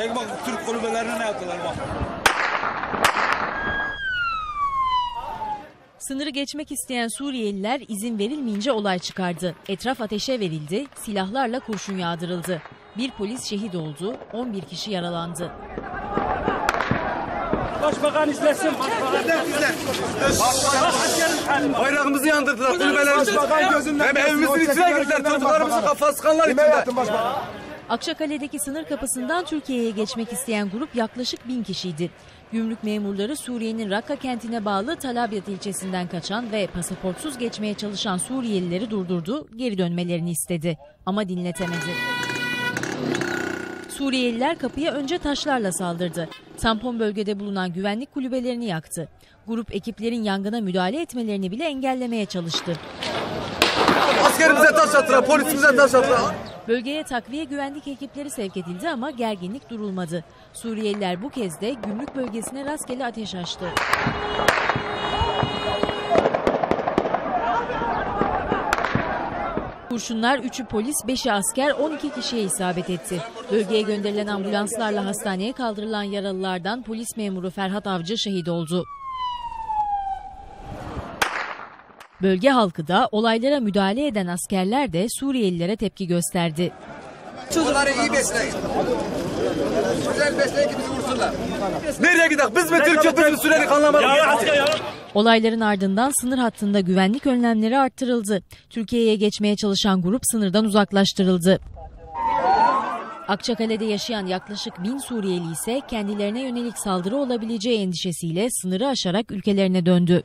Çek bak Türk kulübelerine ne yaptılar bak. Sınırı geçmek isteyen Suriyeliler izin verilmeyince olay çıkardı. Etraf ateşe verildi, silahlarla kurşun yağdırıldı. Bir polis şehit oldu, 11 kişi yaralandı. Başbakan izlesin. Başbakan. Bayrağımızı yandırdılar kulübelerimizi. Hem evimizin içine girdiler çocuklarımızın kafası kanlar içinde. Akçakale'deki sınır kapısından Türkiye'ye geçmek isteyen grup yaklaşık bin kişiydi. Gümrük memurları Suriye'nin Rakka kentine bağlı Talabyat ilçesinden kaçan ve pasaportsuz geçmeye çalışan Suriyelileri durdurdu, geri dönmelerini istedi. Ama dinletemedi. Suriyeliler kapıya önce taşlarla saldırdı. Tampon bölgede bulunan güvenlik kulübelerini yaktı. Grup ekiplerin yangına müdahale etmelerini bile engellemeye çalıştı. Askerimize taş attılar, polisimize taş attılar. Bölgeye takviye güvenlik ekipleri sevk edildi ama gerginlik durulmadı. Suriyeliler bu kez de gümrük bölgesine rastgele ateş açtı. Kurşunlar 3'ü polis, 5'i asker, 12 kişiye isabet etti. Bölgeye gönderilen ambulanslarla hastaneye kaldırılan yaralılardan polis memuru Ferhat Avcı şehit oldu. Bölge halkı da olaylara müdahale eden askerler de Suriyelilere tepki gösterdi. Çocukları iyi besleyin. Güzel besleyin ki bizi vursunlar. Nereye gidelim? Biz mi Türkiye, biz mi anlamadık. Ya ya. Olayların ardından sınır hattında güvenlik önlemleri arttırıldı. Türkiye'ye geçmeye çalışan grup sınırdan uzaklaştırıldı. Akçakale'de yaşayan yaklaşık bin Suriyeli ise kendilerine yönelik saldırı olabileceği endişesiyle sınırı aşarak ülkelerine döndü.